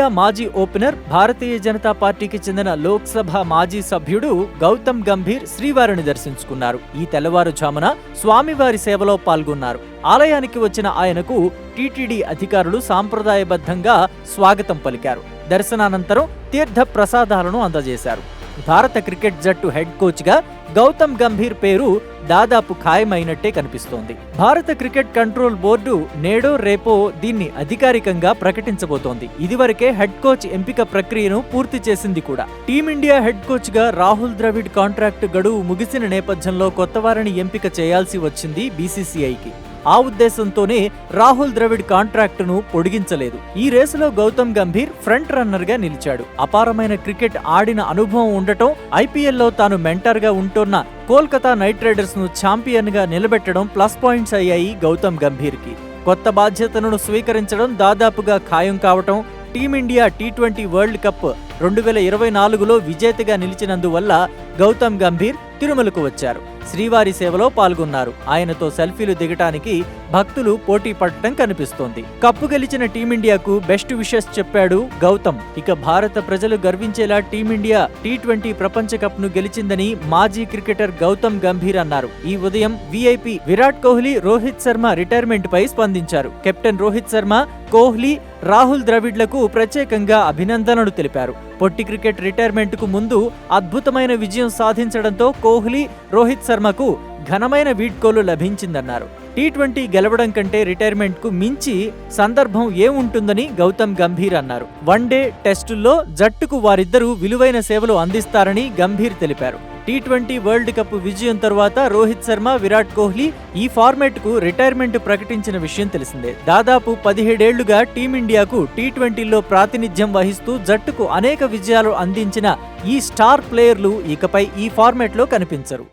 India మాజీ opener Bharatiya Janata పార్టీకి చెందిన లోక్సభ మాజీ సభ్యుడు గౌతమ్ గంభీర్ శ్రీవారిని దర్శించుకున్నారు. ఈ తెల్లవారుజామున స్వామివారి సేవలో పాల్గొన్నారు. ఆలయానికి వచ్చిన ఆయనకు టీటీడీ అధికారులు సాంప్రదాయబద్ధంగా స్వాగతం పలికారు. దర్శనానంతరం తీర్థ ప్రసాదాలను అందజేశారు. భారత క్రికెట్ జట్టు హెడ్ కోచ్గా గౌతమ్ గంభీర్ పేరు దాదాపు ఖాయమైనట్టే కనిపిస్తోంది. భారత క్రికెట్ కంట్రోల్ బోర్డు నేడో రేపో దీన్ని అధికారికంగా ప్రకటించబోతోంది. ఇదివరకే హెడ్ కోచ్ ఎంపిక ప్రక్రియను పూర్తి చేసింది కూడా. టీమిండియా హెడ్ కోచ్గా రాహుల్ ద్రవిడ్ కాంట్రాక్ట్ గడువు ముగిసిన నేపథ్యంలో కొత్త వారిని ఎంపిక చేయాల్సి వచ్చింది బీసీసీఐకి. ఆ ఉద్దేశంతోనే రాహుల్ ద్రవిడ్ కాంట్రాక్టును పొడిగించలేదు. ఈ రేసులో గౌతమ్ గంభీర్ ఫ్రంట్ రన్నర్గా నిలిచాడు. అపారమైన క్రికెట్ ఆడిన అనుభవం ఉండటం ఐపీఎల్లో తాను మెంటర్గా ఉంటున్న కోల్కతా నైట్ రైడర్స్ను ఛాంపియన్గా నిలబెట్టడం ప్లస్ పాయింట్స్ అయ్యాయి గౌతమ్ గంభీర్కి కొత్త బాధ్యతలను స్వీకరించడం దాదాపుగా ఖాయం కావటం team India T twenty World Cup రెండు వేల ఇరవై నాలుగులో విజేతగా నిలిచినందువల్ల గౌతమ్ గంభీర్ తిరుమలకు వచ్చారు. శ్రీవారి సేవలో పాల్గొన్నారు. ఆయనతో సెల్ఫీలు దిగటానికి భక్తులు పోటీ పడటం కనిపిస్తోంది. కప్పు గెలిచిన టీమిండియాకు బెస్ట్ విషెస్ చెప్పాడు గౌతమ్. ఇక భారత ప్రజలు గర్వించేలా టీమిండియా టీ ట్వంటీ ప్రపంచ కప్ను గెలిచిందని మాజీ క్రికెటర్ గౌతమ్ గంభీర్ అన్నారు. ఈ ఉదయం విఐపి విరాట్ కోహ్లీ రోహిత్ శర్మ రిటైర్మెంట్ పై స్పందించారు. కెప్టెన్ రోహిత్ శర్మ కోహ్లీ రాహుల్ ద్రవిడ్లకు ప్రత్యేకంగా అభినందనలు తెలిపారు. పొట్టి క్రికెట్ రిటైర్మెంట్కు ముందు అద్భుతమైన విజయం సాధించడంతో కోహ్లీ రోహిత్ శర్మకు ఘనమైన వీడ్కోలు లభించిందన్నారు. టీ ట్వంటీ గెలవడం కంటే రిటైర్మెంట్కు మించి సందర్భం ఏముంటుందని గౌతమ్ గంభీర్ అన్నారు. వన్డే టెస్టుల్లో జట్టుకు వారిద్దరూ విలువైన సేవలు అందిస్తారని గంభీర్ తెలిపారు. టీ ట్వంటీ వరల్డ్ కప్ విజయం తరువాత రోహిత్ శర్మ విరాట్ కోహ్లీ ఈ ఫార్మాట్కు రిటైర్మెంట్ ప్రకటించిన విషయం తెలిసిందే. దాదాపు పదిహేడేళ్ళుగా టీమిండియాకు టీ ట్వంటీలో ప్రాతినిధ్యం వహిస్తూ జట్టుకు అనేక విజయాలు అందించిన ఈ స్టార్ ప్లేయర్లు ఇకపై ఈ ఫార్మాట్లో కనిపించరు.